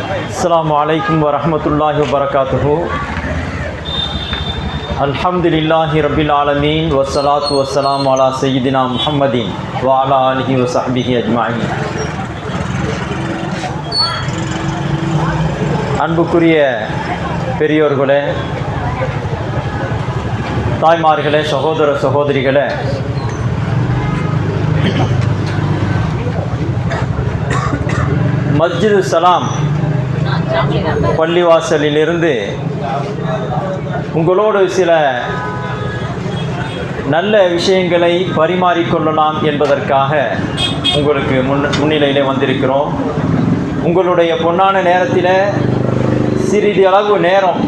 அஸ்லாம் வலைக்கம் வரமத்துல்லாஹி வரகாத்துஹூ அல்ஹம்துலில்லாஹி ரபில் ஆலமீன் வசலாத் வசலாம் அலா சயிதினா முஹம்மதின் வாலா அலிஹி வசஹபிஹி அஜ்மாயின் அன்புக்குரிய பெரியோர்களே தாய்மார்களே சகோதர சகோதரிகளே மஸ்ஜிது சலாம் பள்ளிவாசலிலிருந்து உங்களோடு சில நல்ல விஷயங்களை பரிமாறிக்கொள்ளலாம் என்பதற்காக உங்களுக்கு முன் முன்னிலையிலே வந்திருக்கிறோம். உங்களுடைய பொன்னான நேரத்தில் சிறிது அளவு நேரம்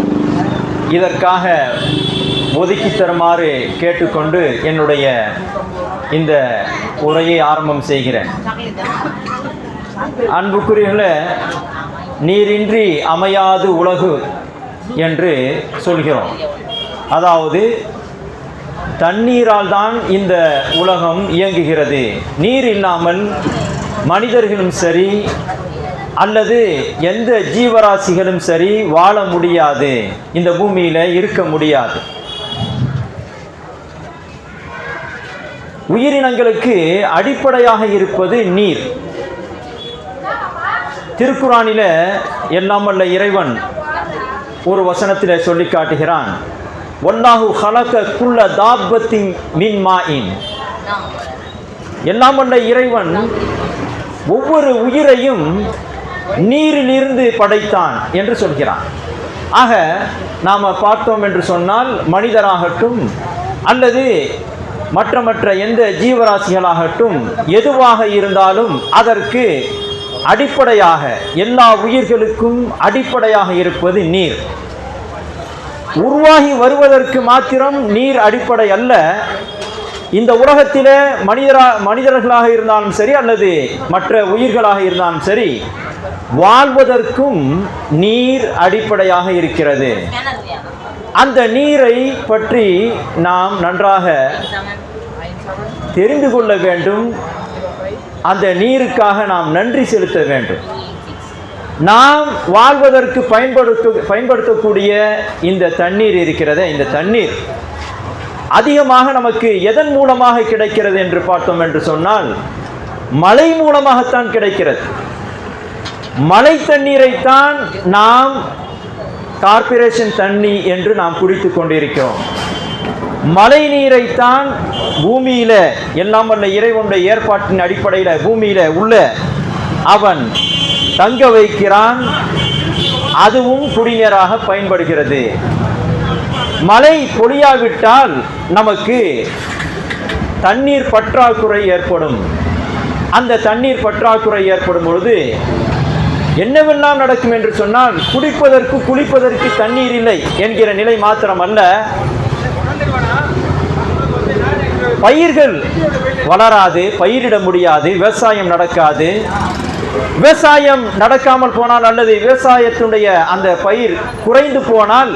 இதற்காக ஒதுக்கி தருமாறு கேட்டுக்கொண்டு என்னுடைய இந்த உரையை ஆரம்பம் செய்கிறேன். அன்புக்குரியர்களே நீரின்றி அமையாது உலகு என்று சொல்கிறோம். அதாவது தண்ணீரால் தான் இந்த உலகம் இயங்குகிறது. நீர் இல்லாமல் மனிதர்களும் சரி அல்லது எந்த ஜீவராசிகளும் சரி வாழ முடியாது. இந்த பூமியில் இருக்க முடியாது. உயிரினங்களுக்கு அடிப்படையாக இருப்பது நீர். திருக்குறானில எல்லாம் வல்ல இறைவன் ஒரு வசனத்தில் சொல்லி காட்டுகிறான். ஒன்னாஹு ஹலக குள்ள தாபத்தின் மின் மாயின். எல்லாம் வல்ல இறைவன் ஒவ்வொரு உயிரையும் நீரிலிருந்து படைத்தான் என்று சொல்கிறான். ஆக நாம் பார்த்தோம் என்று சொன்னால் மனிதராகட்டும் அல்லது மற்ற மற்ற எந்த ஜீவராசிகளாகட்டும் எதுவாக இருந்தாலும் அதற்கு அடிப்படையாக எல்லா உயிர்களுக்கும் அடிப்படையாக இருப்பது நீர். உருவாகி வருவதற்கு மாத்திரம் நீர் அடிப்படை அல்ல. இந்த உலகத்திலே மனிதரா மனிதர்களாக இருந்தாலும் சரி அல்லது மற்ற உயிர்களாக இருந்தாலும் சரி வாழ்வதற்கும் நீர் அடிப்படையாக இருக்கிறது. அந்த நீரை பற்றி நாம் நன்றாக தெரிந்து கொள்ள வேண்டும். அந்த நீருக்காக நாம் நன்றி செலுத்த வேண்டும். நாம் வாழ்வதற்கு பயன்படுத்த பயன்படுத்தக்கூடிய இந்த தண்ணீர் இருக்கிறத இந்த தண்ணீர். அதிகமாக நமக்கு எதன் மூலமாக கிடைக்கிறது என்று பார்த்தோம் என்று சொன்னால் மழை மூலமாகத்தான் கிடைக்கிறது. மழை தண்ணீரைத்தான் நாம் கார்ப்பரேஷன் தண்ணி என்று நாம் குடித்து கொண்டிருக்கிறோம். மழை நீரைத்தான் பூமியில எல்லாம் வல்ல இறைவனுடைய ஏற்பாட்டின் அடிப்படையில் பூமியில உள்ள அவன் தங்க வைக்கிறான். அதுவும் குடிநீராக பயன்படுகிறது. மழை பொழியாவிட்டால் நமக்கு தண்ணீர் பற்றாக்குறை ஏற்படும். அந்த தண்ணீர் பற்றாக்குறை ஏற்படும் பொழுது என்னவெல்லாம் நடக்கும் என்று சொன்னால் குடிப்பதற்கு குளிப்பதற்கு தண்ணீர் இல்லை என்கிற நிலை மாத்திரம் அல்ல பயிர்கள் வளராது பயிரிட முடியாது விவசாயம் நடக்காது. விவசாயம் நடக்காமல் போனால் அல்லது விவசாயத்தினுடைய அந்த பயிர் குறைந்து போனால்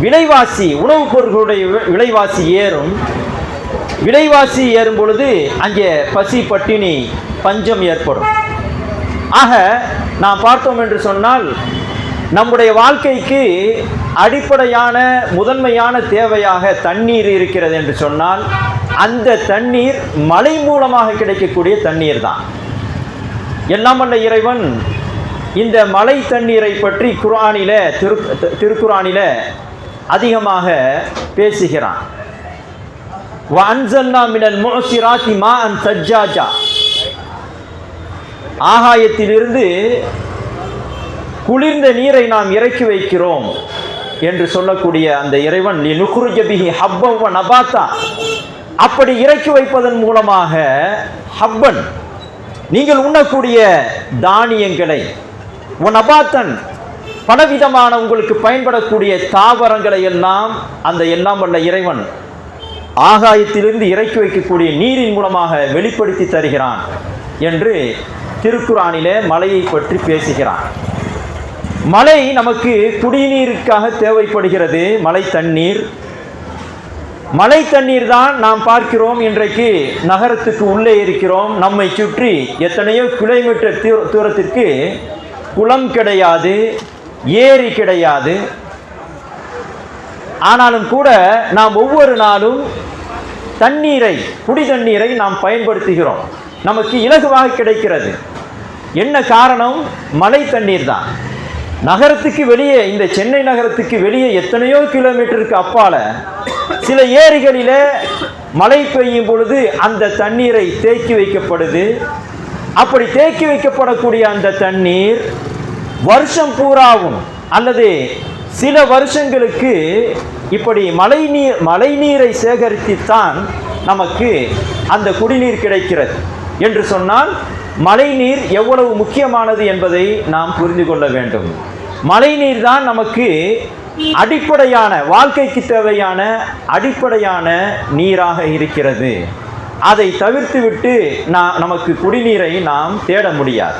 விலைவாசி உணவுப் பொருட்களுடைய விலைவாசி ஏறும். விலைவாசி ஏறும் பொழுது அங்கே பசி பட்டினி பஞ்சம் ஏற்படும். ஆக நாம் பார்த்தோம் என்று சொன்னால் நம்முடைய வாழ்க்கைக்கு அடிப்படையான முதன்மையான தேவையாக தண்ணீர் இருக்கிறது என்று சொன்னால் அந்த தண்ணீர் மழை மூலமாக கிடைக்கக்கூடிய தண்ணீர் தான். எல்லாம் வல்ல இறைவன் இந்த மழை தண்ணீரை பற்றி குரானில திரு திருக்குறானில அதிகமாக பேசுகிறான். வஅன்சல்னா மினல் முஅசிராத்தி மாஅன் சஜ்ஜாஜா. ஆகாயத்திலிருந்து குளிர்ந்த நீரை நாம் இறக்கி வைக்கிறோம். என்று சொல்லக்கூடிய அந்த இறைவன் நீ ஹப்பவ நபாத்தா. அப்படி இறக்கி வைப்பதன் மூலமாக ஹப்பன் நீங்கள் உண்ணக்கூடிய தானியங்களை உன் நபாத்தன் பலவிதமான உங்களுக்கு பயன்படக்கூடிய தாவரங்களை எல்லாம் அந்த எல்லாம் வல்ல இறைவன் ஆகாயத்திலிருந்து இறக்கி வைக்கக்கூடிய நீரின் மூலமாக வெளிப்படுத்தி தருகிறான் என்று திருக்குறானிலே மலையை பற்றி பேசுகிறான். மழை நமக்கு குடிநீருக்காக தேவைப்படுகிறது. மழை தண்ணீர். மழை தண்ணீர் தான் நாம் பார்க்கிறோம் இன்றைக்கு. நகரத்துக்கு உள்ளே இருக்கிறோம். நம்மை சுற்றி எத்தனையோ கிலோமீட்டர் தூர- தூரத்திற்கு குளம் கிடையாது ஏரி கிடையாது. ஆனாலும் கூட நாம் ஒவ்வொரு நாளும் தண்ணீரை குடி தண்ணீரை நாம் பயன்படுத்துகிறோம். நமக்கு இலகுவாக கிடைக்கிறது. என்ன காரணம்? மழை தண்ணீர் தான். நகரத்துக்கு வெளியே இந்த சென்னை நகரத்துக்கு வெளியே எத்தனையோ கிலோமீட்டருக்கு அப்பால சில ஏரிகளில் மழை பெய்யும் பொழுது அந்த தண்ணீரை தேக்கி வைக்கப்படுது. அப்படி தேக்கி வைக்கப்படக்கூடிய அந்த தண்ணீர் வருஷம் பூராவும் அல்லது சில வருஷங்களுக்கு இப்படி மழை நீர் மழை நீரை சேகரித்துத்தான் நமக்கு அந்த குடிநீர் கிடைக்கிறது. என்று சொன்னால் மழைநீர் எவ்வளவு முக்கியமானது என்பதை நாம் புரிந்து கொள்ள வேண்டும். மழைநீர் தான் நமக்கு அடிப்படையான வாழ்க்கைக்கு தேவையான அடிப்படையான நீராக இருக்கிறது. அதை தவிர்த்துவிட்டு நான் நமக்கு குடிநீரை நாம் தேட முடியாது.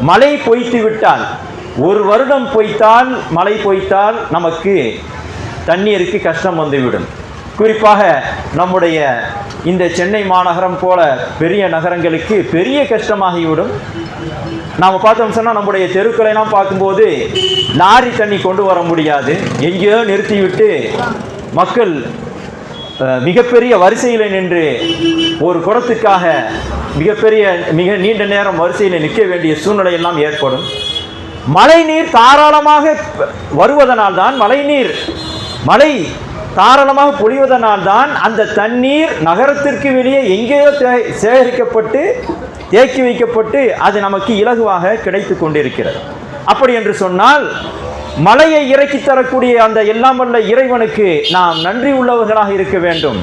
மழை பொய்த்து விட்டால் ஒரு வருடம் பொய்த்தால் மழை பொய்த்தால் நமக்கு தண்ணீருக்கு கஷ்டம் வந்துவிடும். குறிப்பாக நம்முடைய இந்த சென்னை மாநகரம் போல பெரிய நகரங்களுக்கு பெரிய கஷ்டமாகிவிடும். நாம் பார்த்தோம் சொன்னால் நம்முடைய தெருக்களைலாம் பார்க்கும்போது லாரி தண்ணி கொண்டு வர முடியாது. எங்கேயோ நிறுத்திவிட்டு மக்கள் மிகப்பெரிய வரிசையில் நின்று ஒரு குடத்துக்காக மிகப்பெரிய மிக நீண்ட நேரம் வரிசையில் நிற்க வேண்டிய சூழ்நிலையெல்லாம் ஏற்படும் ஏற்படும். மழைநீர் தாராளமாக வருவதனால் தான் மழைநீர் மழை தாராளமாக பொழிவதனால் தான் அந்த தண்ணீர் நகரத்திற்கு வெளியே எங்கேயோ சேகரிக்கப்பட்டு தேக்கி வைக்கப்பட்டு அது நமக்கு இலகுவாக கிடைத்து கொண்டிருக்கிறது. அப்படி என்று சொன்னால் மலையை இறக்கி தரக்கூடிய அந்த எல்லாம் வல்ல இறைவனுக்கு நாம் நன்றி உள்ளவர்களாக இருக்க வேண்டும்.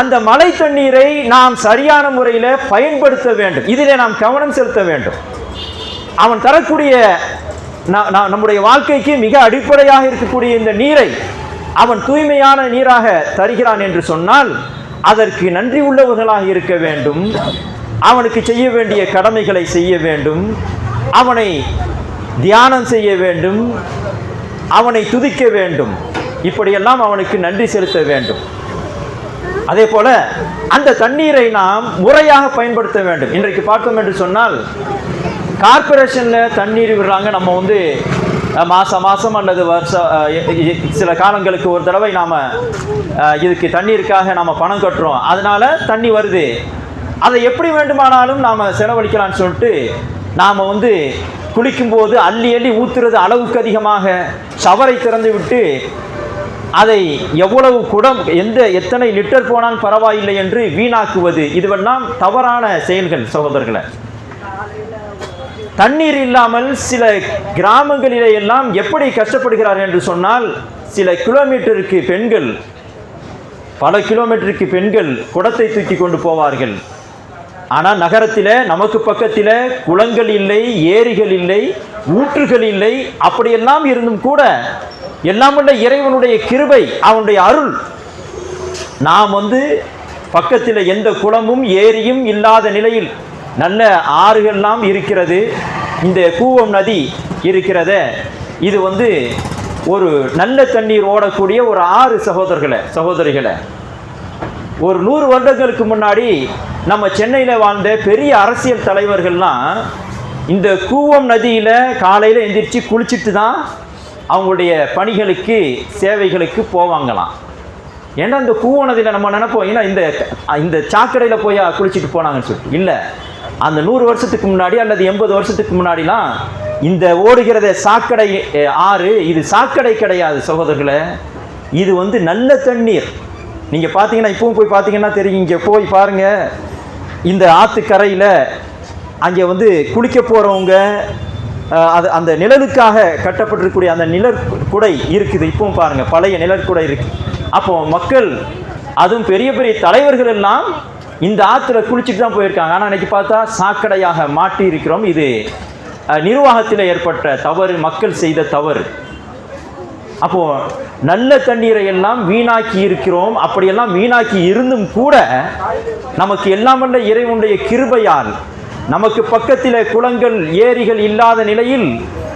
அந்த மலை தண்ணீரை நாம் சரியான முறையில் பயன்படுத்த வேண்டும். இதிலே நாம் கவனம் செலுத்த வேண்டும். அவன் தரக்கூடிய நம்முடைய வாழ்க்கைக்கு மிக அடிப்படையாக இருக்கக்கூடிய இந்த நீரை அவன் தூய்மையான நீராக தருகிறான் என்று சொன்னால் அதற்கு நன்றி உள்ளவர்களாக இருக்க வேண்டும். அவனுக்கு செய்ய வேண்டிய கடமைகளை செய்ய வேண்டும். அவனை தியானம் செய்ய வேண்டும். அவனை துதிக்க வேண்டும். இப்படியெல்லாம் அவனுக்கு நன்றி செலுத்த வேண்டும். அதே போல அந்த தண்ணீரை நாம் முறையாக பயன்படுத்த வேண்டும். இன்றைக்கு பார்த்தோம் என்று சொன்னால் கார்ப்பரேஷனில் தண்ணீர் விடுறாங்க. நம்ம வந்து மாதம் மாதம் அல்லது வருஷம் சில காலங்களுக்கு ஒரு தடவை நாம் இதுக்கு தண்ணீருக்காக நாம் பணம் கட்டுறோம். அதனால தண்ணி வருது. அதை எப்படி வேண்டுமானாலும் நாம் செலவழிக்கலாம்னு சொல்லிட்டு நாம் வந்து குளிக்கும்போது அள்ளி அள்ளி ஊற்றுறது அளவுக்கு அதிகமாக சவரை திறந்து விட்டு அதை எவ்வளவு குடம் எந்த எத்தனை லிட்டர் போனால் பரவாயில்லை என்று வீணாக்குவது. இதுவெல்லாம் தவறான செயல்கள் சகோதரர்களை. தண்ணீர் இல்லாமல் சில கிராமங்களிலே எல்லாம் எப்படி கஷ்டப்படுகிறார் என்று சொன்னால் சில கிலோமீட்டருக்கு பெண்கள் பல கிலோமீட்டருக்கு பெண்கள் குடத்தை தூக்கி கொண்டு போவார்கள். ஆனால் நகரத்தில் நமக்கு பக்கத்தில் குளங்கள் இல்லை ஏரிகள் இல்லை ஊற்றுகள் இல்லை அப்படியெல்லாம் இருந்தும் கூட எல்லாம் உள்ள இறைவனுடைய கிருபை அவனுடைய அருள். நாம் வந்து பக்கத்தில் எந்த குளமும் ஏரியும் இல்லாத நிலையில் நல்ல ஆறுகள்லாம் இருக்கிறது. இந்த கூவம் நதி இருக்கிறத இது வந்து ஒரு நல்ல தண்ணீர் ஓடக்கூடிய ஒரு ஆறு சகோதரர்களை சகோதரிகளை. ஒரு நூறு வருடங்களுக்கு முன்னாடி நம்ம சென்னையில் வாழ்ந்த பெரிய அரசியல் தலைவர்கள்லாம் இந்த கூவம் நதியில் காலையில் எந்திரிச்சு குளிச்சுட்டு தான் அவங்களுடைய பணிகளுக்கு சேவைகளுக்கு போவாங்களாம். ஏன்னா இந்த கூவம் நதியில் நம்ம நினைப்போம் ஏன்னா இந்த இந்த சாக்கடையில் போய் குளிச்சுட்டு போனாங்கன்னு சொல்லிட்டு. இல்லை. அந்த நூறு வருஷத்துக்கு முன்னாடி அல்லது எண்பது வருஷத்துக்கு முன்னாடிலாம் இந்த ஓடுகிறத சாக்கடை ஆறு இது சாக்கடை கிடையாது சகோதரர்களே. இது வந்து நல்ல தண்ணீர். நீங்கள் பார்த்தீங்கன்னா இப்பவும் போய் பார்த்தீங்கன்னா தெரியும். இங்கே போய் பாருங்கள் இந்த ஆற்றுக்கரையில் அங்கே வந்து குளிக்க போகிறவங்க அது அந்த நிழலுக்காக கட்டப்பட்டிருக்கக்கூடிய அந்த நிழற்குடை இருக்குது. இப்பவும் பாருங்கள் பழைய நிழற்குடை இருக்குது அப்போ மக்கள் அதுவும் பெரிய பெரிய தலைவர்கள் எல்லாம் இந்த ஆற்றுல குளிச்சுட்டு தான் போயிருக்காங்க. ஆனால் அன்றைக்கி பார்த்தா சாக்கடையாக மாட்டி இருக்கிறோம் இது நிர்வாகத்தில் ஏற்பட்ட தவறு மக்கள் செய்த தவறு. அப்போ நல்ல தண்ணீரை எல்லாம் வீணாக்கி இருக்கிறோம் அப்படியெல்லாம் வீணாக்கி இருந்தும் கூட நமக்கு எல்லாம் வல்ல இறைவனுடைய கிருபையால் நமக்கு பக்கத்தில் குளங்கள் ஏரிகள் இல்லாத நிலையில்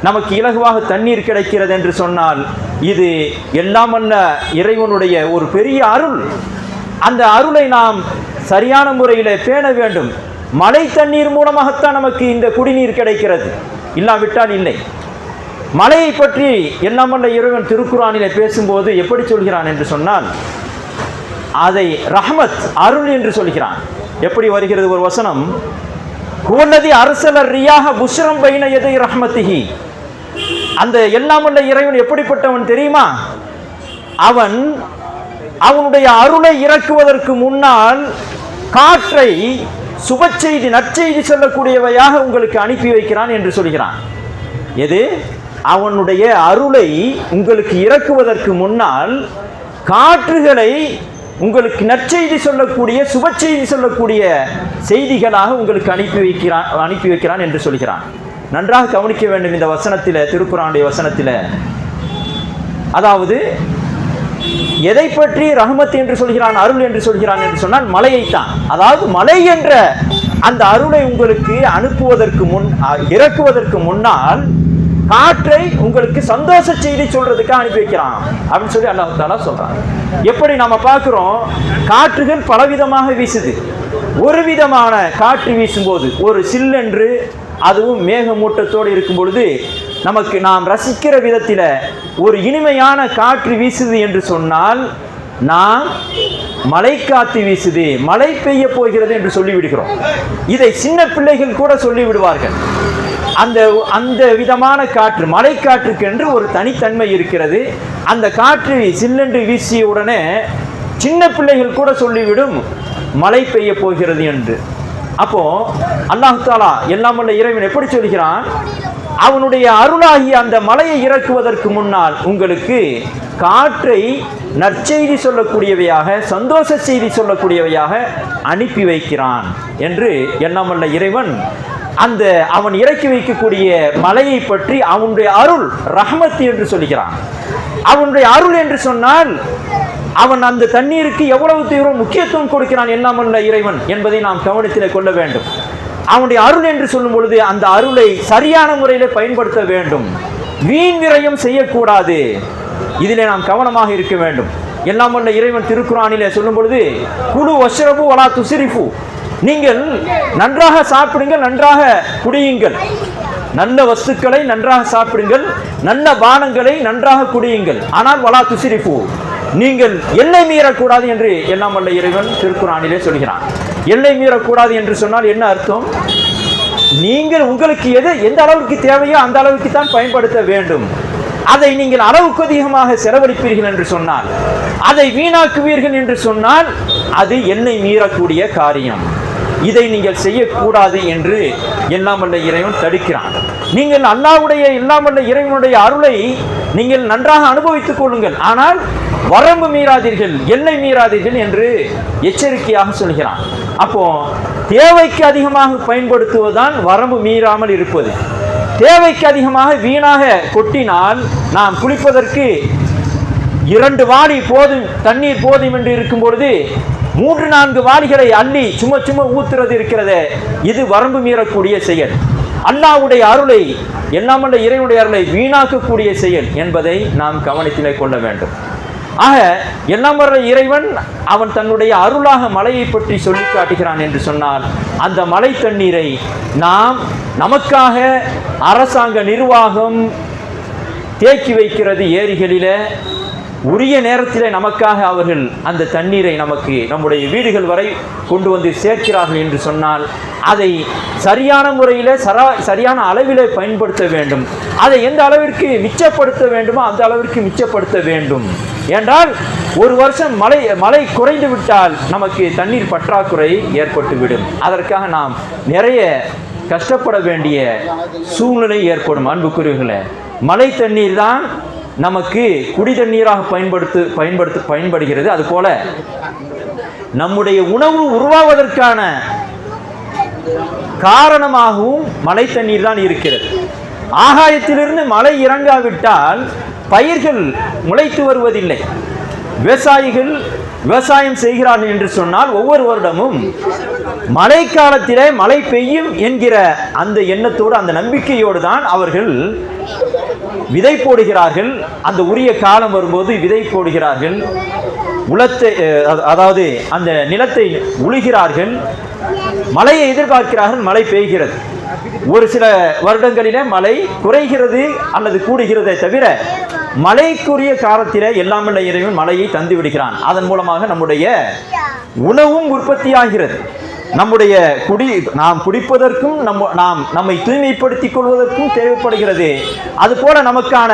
நமக்கு இலகுவாக தண்ணீர் கிடைக்கிறது என்று சொன்னால் இது எல்லாம் வல்ல இறைவனுடைய ஒரு பெரிய அருள். அந்த அருளை நாம் சரியான முறையில் பேண வேண்டும். மழை தண்ணீர் மூலமாகத்தான் நமக்கு இந்த குடிநீர் கிடைக்கிறது. இல்லாவிட்டால் இல்லை. மலையை பற்றி எல்லாமல்ல இறைவன் திருக்குறானிலே பேசும்போது எப்படி சொல்கிறான் என்று சொன்னால் அதை ரஹமத் அருள் என்று சொல்கிறான். எப்படி வருகிறது ஒரு வசனம்? ஹுவல்லதி அரசலர் ரியாக புஷ்ரம் பைன எதை ரஹமத்திஹி. அந்த எல்லாமல்ல இறைவன் எப்படிப்பட்டவன் தெரியுமா? அவன் அவனுடைய அருளை இறக்குவதற்கு முன்னால் காற்றை சுபச்செய்தி நற்செய்தி சொல்லக்கூடியவையாக உங்களுக்கு அனுப்பி வைக்கிறான் என்று சொல்கிறான். எது? அவனுடைய அருளை உங்களுக்கு இறக்குவதற்கு முன்னால் காற்றுகளை உங்களுக்கு நற்செய்தி சொல்லக்கூடிய சுப செய்தி சொல்லக்கூடிய செய்திகளாக உங்களுக்கு அனுப்பி வைக்கிறான் அனுப்பி வைக்கிறான் என்று சொல்கிறான். நன்றாக கவனிக்க வேண்டும் இந்த வசனத்தில் திருக்குறானுடைய வசனத்தில். அதாவது எதை பற்றி ரஹமத் என்று சொல்கிறான் அருள் என்று சொல்கிறான் என்று சொன்னால் மலையைத்தான். அதாவது மலை என்ற அந்த அருளை உங்களுக்கு அனுப்புவதற்கு முன் இறக்குவதற்கு முன்னால் காற்றை உங்களுக்கு சந்தோஷ செய்தி சொல்றதுக்கு அனுப்பி வைக்கிறான். அப்படின்னு சொல்லி அல்லாஹ் தாலா சொல்றான். எப்படி நம்ம பார்க்குறோம்? காற்றுகள் பலவிதமாக வீசுது. ஒரு விதமான காற்று வீசும்போது ஒரு சில்லென்று அதுவும் மேகமூட்டத்தோடு இருக்கும் பொழுது நமக்கு நாம் ரசிக்கிற விதத்தில் ஒரு இனிமையான காற்று வீசுது என்று சொன்னால் நாம் மழை காத்து வீசுது மழை பெய்ய போகிறது என்று சொல்லிவிடுகிறோம். இதை சின்ன பிள்ளைகள் கூட சொல்லிவிடுவார்கள். அந்த அந்த விதமான காற்று மலை காற்றுக்கென்று ஒரு தனித்தன்மை இருக்கிறது. அந்த காற்று சில்லென்று வீசிய உடனே சின்ன பிள்ளைகள் கூட சொல்லிவிடும் மழை பெய்ய போகிறது என்று. அப்போ அல்லாஹ் தாலா எல்லாம் உள்ள இறைவன் எப்படி சொல்கிறான்? அவனுடைய அருளாகிய அந்த மலையை இறக்குவதற்கு முன்னால் உங்களுக்கு காற்றை நற்செய்தி சொல்லக்கூடியவையாக சந்தோஷ செய்தி சொல்லக்கூடியவையாக அனுப்பி வைக்கிறான் என்று எல்லாம் இறைவன் அந்த அவன் இறக்கி வைக்கக்கூடிய மலையை பற்றி அவனுடைய அருள் ரஹமத் என்று சொல்கிறான். அவனுடைய அருள் என்று சொன்னால் அவன் அந்த தண்ணீருக்கு எவ்வளவு தீவிரம் முக்கியத்துவம் கொடுக்கிறான் எல்லாம் வல்ல இறைவன் என்பதை நாம் கவனத்தில் கொள்ள வேண்டும். அவனுடைய அருள் என்று சொல்லும் பொழுது அந்த அருளை சரியான முறையில் பயன்படுத்த வேண்டும். வீண் விரயம் செய்யக்கூடாது. இதிலே நாம் கவனமாக இருக்க வேண்டும். எல்லாம் வல்ல இறைவன் திருக்குறானிலே சொல்லும் பொழுது குழு வஷ்ரபு வலா துசிரிஃபு. நீங்கள் நன்றாக சாப்பிடுங்கள் நன்றாக குடியுங்கள். நல்ல வஸ்துக்களை நன்றாக சாப்பிடுங்கள் நல்ல பானங்களை நன்றாக குடியுங்கள். ஆனால் வலா துசிரிப்பு நீங்கள் எல்லை மீறக்கூடாது என்று எல்லாம் வல்ல இறைவன் திருக்குறானிலே சொல்கிறான். எல்லை மீறக்கூடாது என்று சொன்னால் என்ன அர்த்தம்? நீங்கள் உங்களுக்கு எது எந்த அளவுக்கு தேவையோ அந்த அளவுக்கு தான் பயன்படுத்த வேண்டும். அதை நீங்கள் அளவுக்கு அதிகமாக செலவழிப்பீர்கள் என்று சொன்னால் அதை வீணாக்குவீர்கள் என்று சொன்னால் அது என்னை மீறக்கூடிய காரியம். இதை நீங்கள் செய்யக்கூடாது என்று எல்லாம் வல்ல இறைவன் தடுக்கிறான். நீங்கள் அல்லாவுடைய எல்லாம் வல்ல இறைவனுடைய அருளை நீங்கள் நன்றாக அனுபவித்துக் கொள்ளுங்கள். ஆனால் வரம்பு மீறாதீர்கள் எல்லை மீறாதீர்கள் என்று எச்சரிக்கையாக சொல்கிறான். அப்போ தேவைக்கு அதிகமாக பயன்படுத்துவதுதான் வரம்பு மீறாமல் இருப்பது. தேவைக்கு அதிகமாக வீணாக கொட்டினால் நாம் குளிப்பதற்கு இரண்டு வாளி போதும் தண்ணீர் போதும் என்று இருக்கும் பொழுது மூன்று நான்கு வாளிகளை அள்ளி சும்மா சும்மா ஊத்துறது இருக்கிறதே இது வரம்பு மீறக்கூடிய செயல். அல்லாவுடைய அருளை எல்லாமல்ல இறைவனுடைய அருளை வீணாக்கக்கூடிய செயல் என்பதை நாம் கவனத்திலே கொள்ள வேண்டும். ஆக எல்லாம் வர்ற இறைவன் அவன் தன்னுடைய அருளாக மலையை பற்றி சொல்லி காட்டுகிறான் என்று சொன்னால் அந்த மலை தண்ணீரை நாம் நமக்காக அரசாங்க நிர்வாகம் தேக்கி வைக்கிறது ஏரிகளில் உரிய நேரத்தில் நமக்காக அவர்கள் அந்த தண்ணீரை நமக்கு நம்முடைய வீடுகள் வரை கொண்டு வந்து சேர்க்கிறார்கள் என்று சொன்னால் அதை சரியான முறையில் சரா சரியான அளவிலே பயன்படுத்த வேண்டும். அதை எந்த அளவிற்கு மிச்சப்படுத்த வேண்டுமோ அந்த அளவிற்கு மிச்சப்படுத்த வேண்டும். என்றால் ஒரு வருஷம் மழை மழை குறைந்து விட்டால் நமக்கு தண்ணீர் பற்றாக்குறை ஏற்பட்டுவிடும். அதற்காக நாம் நிறைய கஷ்டப்பட வேண்டிய சூழ்நிலை ஏற்படும். அன்புக்குரியவர்களை மழை தண்ணீர் தான் நமக்கு குடி தண்ணீராக பயன்படுத்து பயன்படுத்து பயன்படுகிறது. அதுபோல நம்முடைய உணவு உருவாவதற்கான காரணமாகவும் மழை தண்ணீர் தான் இருக்கிறது. ஆகாயத்திலிருந்து மழை இறங்காவிட்டால் பயிர்கள் முளைத்து வருவதில்லை. விவசாயிகள் விவசாயம் செய்கிறார்கள் என்று சொன்னால் ஒவ்வொரு வருடமும் மழை காலத்திலே மழை பெய்யும் என்கிற அந்த எண்ணத்தோடு அந்த நம்பிக்கையோடு தான் அவர்கள் விதை போடுகிறார்கள். அந்த உரிய காலம் வரும்போது விதை போடுகிறார்கள். உலத்தை அதாவது அந்த நிலத்தை உழுகிறார்கள். மழையை எதிர்பார்க்கிறார்கள். மழை பெய்கிறது. ஒரு சில வருடங்களிலே மழை குறைகிறது அல்லது கூடுகிறதே தவிர மழைக்குரிய காலத்திலே எல்லாம் இறைவன் மழையை தந்து விடுகிறான். அதன் மூலமாக நம்முடைய உணவும் உற்பத்தியாகிறது. நம்முடைய குடி நாம் குடிப்பதற்கும் நம்ம நாம் நம்மை தூய்மைப்படுத்திக் கொள்வதற்கும் தேவைப்படுகிறது. அதுபோல நமக்கான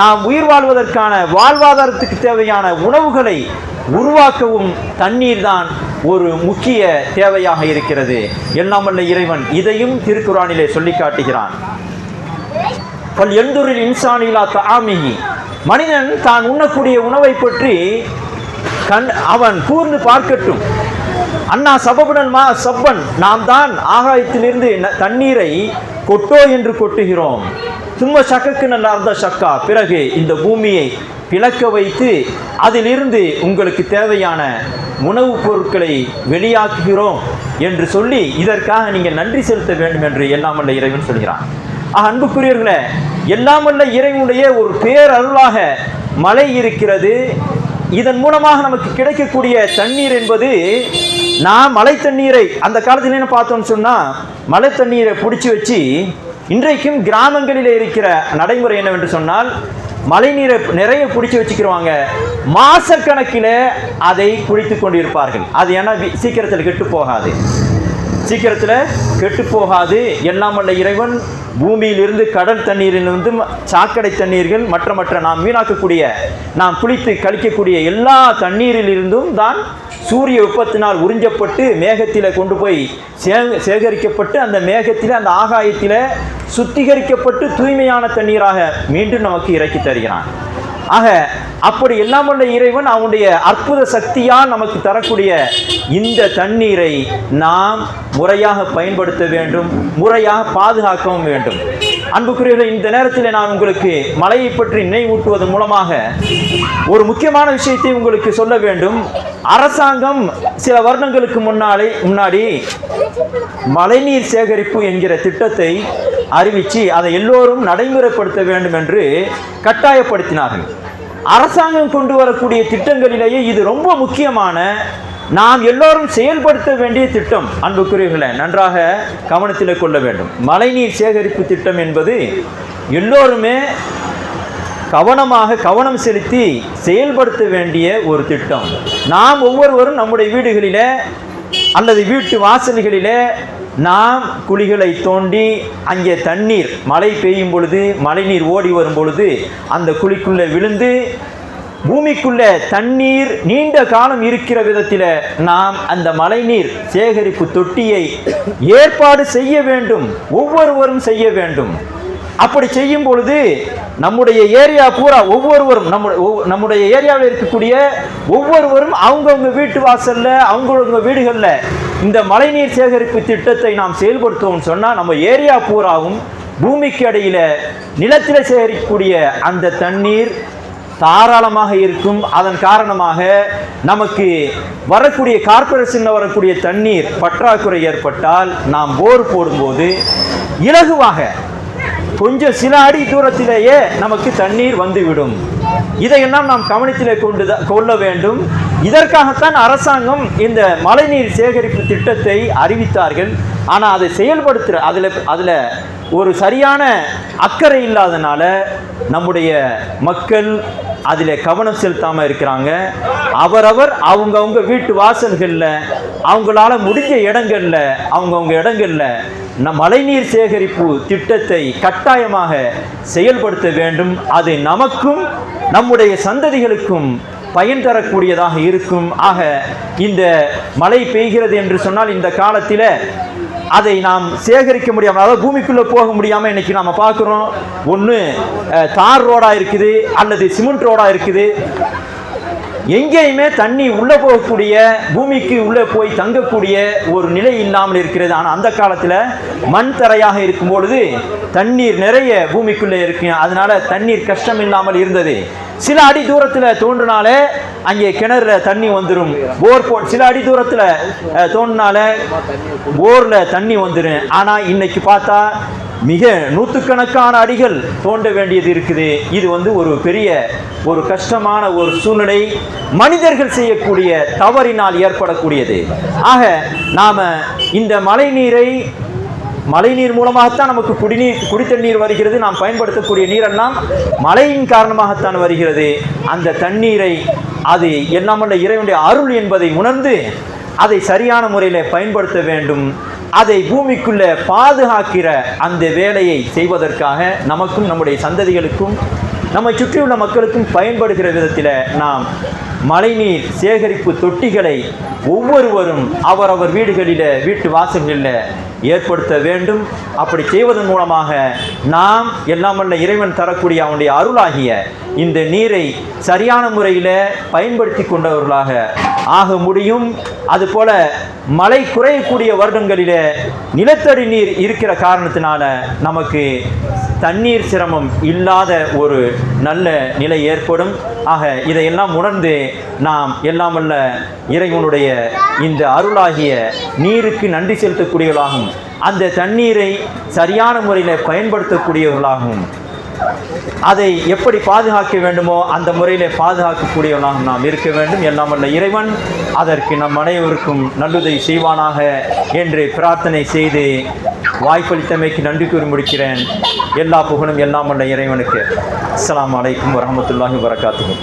நாம் உயிர் வாழ்வதற்கான வாழ்வாதாரத்துக்கு தேவையான உணவுகளை உருவாக்கவும் தண்ணீர் தான் ஒரு முக்கிய தேவையாக இருக்கிறது. எல்லாம் வல்ல இறைவன் இதையும் திருக்குறானிலே சொல்லி காட்டுகிறான். பல் எந்தூரில் இன்சானிலா தாமிகி மனிதன் தான் உண்ணக்கூடிய உணவை பற்றி கண் அவன் கூர்ந்து பார்க்கட்டும். அண்ணா சபபுடன் மா சப்பன் நாம் தான் ஆகாயத்திலிருந்து ந- தண்ணீரை கொட்டோ என்று கொட்டுகிறோம். தும்ம சக்கக்கு நல்ல சக்கா. பிறகு இந்த பூமியை பிளக்க வைத்து அதிலிருந்து உங்களுக்கு தேவையான உணவுப் பொருட்களை வெளியாக்குகிறோம் என்று சொல்லி இதற்காக நீங்கள் நன்றி செலுத்த வேண்டும் என்று எல்லாம் வல்ல இறைவன் சொல்கிறான். ஆக, அன்புக்குரியவர்களே எல்லாம் வல்ல இறைவனுடைய ஒரு பேரருளாக மழை இருக்கிறது. இதன் மூலமாக நமக்கு கிடைக்கக்கூடிய தண்ணீர் என்பது நான் மழை தண்ணீரை அந்த காலத்தில் என்ன பார்த்தோம்னு சொன்னால் மழை தண்ணீரை பிடிச்சி வச்சு இன்றைக்கும் கிராமங்களில் இருக்கிற நடைமுறை என்னவென்று சொன்னால் மழை நீரை நிறைய பிடிச்சி வச்சுக்கிறவாங்க மாசக்கணக்கில் அதை குடித்து கொண்டிருப்பார்கள். அது ஏன்னா சீக்கிரத்தில் கெட்டு போகாது. சீக்கிரத்தில் கெட்டு போகாது. எல்லாம் வல்ல இறைவன் பூமியிலிருந்து கடல் தண்ணீரிலிருந்து ம- சாக்கடை தண்ணீர்கள் மற்ற மற்ற நாம் வீணாக்கக்கூடிய நாம் குளித்து கழிக்கக்கூடிய எல்லா தண்ணீரிலிருந்தும் தான் சூரிய வெப்பத்தினால் உறிஞ்சப்பட்டு மேகத்தில் கொண்டு போய் சே- சேகரிக்கப்பட்டு அந்த மேகத்தில் அந்த ஆகாயத்தில் சுத்திகரிக்கப்பட்டு தூய்மையான தண்ணீராக மீண்டும் நமக்கு இறக்கி தருகிறான். ஆக அப்படி எல்லாம் உள்ள இறைவன் அவனுடைய அற்புத சக்தியால் நமக்கு தரக்கூடிய இந்த தண்ணீரை நாம் முறையாக பயன்படுத்த வேண்டும் முறையாக பாதுகாக்கவும் வேண்டும். அன்புக்குரியவர்கள் இந்த நேரத்தில் நான் உங்களுக்கு மழையை பற்றி நினைவூட்டுவதன் மூலமாக ஒரு முக்கியமான விஷயத்தை உங்களுக்கு சொல்ல வேண்டும். அரசாங்கம் சில வருடங்களுக்கு முன்னாலே முன்னாடி மழைநீர் சேகரிப்பு என்கிற திட்டத்தை அறிவித்து அதை எல்லோரும் நடைமுறைப்படுத்த வேண்டும் என்று கட்டாயப்படுத்தினார்கள். அரசாங்கம் கொண்டு வரக்கூடிய திட்டங்களிலேயே இது ரொம்ப முக்கியமான நாம் எல்லோரும் செயல்படுத்த வேண்டிய திட்டம் அன்புக்குரியவர்களை நன்றாக கவனத்தில் கொள்ள வேண்டும். மழைநீர் சேகரிப்பு திட்டம் என்பது எல்லோருமே கவனமாக கவனம் செலுத்தி செயல்படுத்த வேண்டிய ஒரு திட்டம். நாம் ஒவ்வொருவரும் நம்முடைய வீடுகளிலே அல்லது வீட்டு வாசல்களிலே நாம் குழிகளை தோண்டி அங்கே தண்ணீர் மழை பெய்யும் பொழுது மழைநீர் ஓடி வரும் பொழுது அந்த குழிக்குள்ளே விழுந்து பூமிக்குள்ளே தண்ணீர் நீண்ட காலம் இருக்கிற விதத்தில் நாம் அந்த மழைநீர் சேகரிப்பு தொட்டியை ஏற்பாடு செய்ய வேண்டும் ஒவ்வொருவரும் செய்ய வேண்டும். அப்படி செய்யும் பொழுது நம்முடைய ஏரியா பூரா ஒவ்வொருவரும் நம்ம ஒவ்வொ- நம்முடைய ஏரியாவில் இருக்கக்கூடிய ஒவ்வொருவரும் அவங்கவுங்க வீட்டு வாசலில் அவங்கவுங்க வீடுகளில் இந்த மழைநீர் சேகரிப்பு திட்டத்தை நாம் செயல்படுத்துவோம்னு சொன்னால் நம்ம ஏரியா பூராவும் பூமிக்கு அடியில் நிலத்தில் சேகரிக்கக்கூடிய அந்த தண்ணீர் தாராளமாக இருக்கும். அதன் காரணமாக நமக்கு வரக்கூடிய கார்ப்பரேஷனில் வரக்கூடிய தண்ணீர் பற்றாக்குறை ஏற்பட்டால் நாம் போர் போடும்போது இலகுவாக கொஞ்சம் சில அடி தூரத்திலேயே நமக்கு தண்ணீர் வந்துவிடும். இதையெல்லாம் நாம் கவனத்திலே கொண்டு கொள்ள வேண்டும். இதற்காகத்தான் அரசாங்கம் இந்த மழைநீர் சேகரிப்பு திட்டத்தை அறிவித்தார்கள். ஆனால் அதை செயல்படுத்துகிற அதில் அதில் ஒரு சரியான அக்கறை இல்லாதனால நம்முடைய மக்கள் அதில் கவனம் செலுத்தாமல் இருக்கிறாங்க. அவரவர் அவங்கவுங்க வீட்டு வாசல்களில் அவங்களால முடிஞ்ச இடங்களில் அவங்கவுங்க இடங்களில் நம் மழைநீர் சேகரிப்பு திட்டத்தை கட்டாயமாக செயல்படுத்த வேண்டும். அது நமக்கும் நம்முடைய சந்ததிகளுக்கும் பயன் தரக்கூடியதாக இருக்கும். ஆக இந்த மழை பெய்கிறது என்று சொன்னால் இந்த காலத்தில் அதை நாம் சேகரிக்க முடியாமல் அதாவது பூமிக்குள்ளே போக முடியாமல் இன்றைக்கி நாம் பார்க்குறோம். ஒன்று தார் ரோடாக இருக்குது அல்லது சிமெண்ட் ரோடாக இருக்குது. எங்கேயுமே தண்ணி உள்ளே போகக்கூடிய பூமிக்கு உள்ளே போய் தங்கக்கூடிய ஒரு நிலை இல்லாமல் இருக்கிறது. ஆனால் அந்த காலத்தில் மண் தரையாக இருக்கும் பொழுது தண்ணீர் நிறைய பூமிக்குள்ளே இருக்கு. அதனால் தண்ணீர் கஷ்டம் இல்லாமல் இருந்தது. சில அடி தூரத்தில் தோன்றினாலே அங்கே கிணறுல தண்ணி வந்துடும் போர் போ சில அடி தூரத்தில் அஹ், தோண்டினால போரில் தண்ணி வந்துடும் ஆனால் இன்னைக்கு பார்த்தா மிக நூற்றுக்கணக்கான அடிகள் தோண்ட வேண்டியது இருக்குது. இது வந்து ஒரு பெரிய ஒரு கஷ்டமான ஒரு சூழ்நிலை மனிதர்கள் செய்யக்கூடிய தவறினால் ஏற்படக்கூடியது. ஆக நாம் இந்த மழை நீரை மழைநீர் மூலமாகத்தான் நமக்கு குடிநீர் குடித்தண்ணீர் வருகிறது. நாம் பயன்படுத்தக்கூடிய நீரெல்லாம் மழையின் காரணமாகத்தான் வருகிறது. அந்த தண்ணீரை அது என்னமல்ல இறைவனுடைய அருள் என்பதை உணர்ந்து அதை சரியான முறையில் பயன்படுத்த வேண்டும். அதை பூமிக்குள்ளே பாதுகாக்கிற அந்த வேலையை செய்வதற்காக நமக்கும் நம்முடைய சந்ததிகளுக்கும் நம்மை சுற்றியுள்ள மக்களுக்கும் பயன்படுகிற விதத்தில் நாம் மழைநீர் சேகரிப்பு தொட்டிகளை ஒவ்வொருவரும் அவரவர் வீடுகளில் வீட்டு வாசல்களில் ஏற்படுத்த வேண்டும். அப்படி செய்வதன் மூலமாக நாம் எல்லாம் வல்ல இறைவன் தரக்கூடிய அவனுடைய அருளாகிய இந்த நீரை சரியான முறையில் பயன்படுத்தி கொண்டவர்களாக ஆக முடியும். அதுபோல மழை குறையக்கூடிய வருடங்களில் நிலத்தடி நீர் இருக்கிற காரணத்தினால நமக்கு தண்ணீர் சிரமம் இல்லாத ஒரு நல்ல நிலை ஏற்படும். ஆக இதையெல்லாம் உணர்ந்து நாம் எல்லாம் அல்ல இறைவனுடைய இந்த அருளாகிய நீருக்கு நன்றி செலுத்தக்கூடியவர்களாகவும் அந்த தண்ணீரை சரியான முறையில் பயன்படுத்தக்கூடியவர்களாகவும் அதை எப்படி பாதுகாக்க வேண்டுமோ அந்த முறையில் பாதுகாக்கக்கூடியவனாக நாம் இருக்க வேண்டும். எல்லாம் அல்ல இறைவன் அதற்கு நம் அனைவருக்கும் நல்லுதவி செய்வானாக என்று பிரார்த்தனை செய்து வாய்ப்பளித்தமைக்கு நன்றி கூறி முடிக்கிறேன். எல்லா புகழும் எல்லாம் அல்ல இறைவனுக்கு. அஸ்லாம் அலைக்கும் வரமத்துல்லாஹி வரகாத்துக்கும்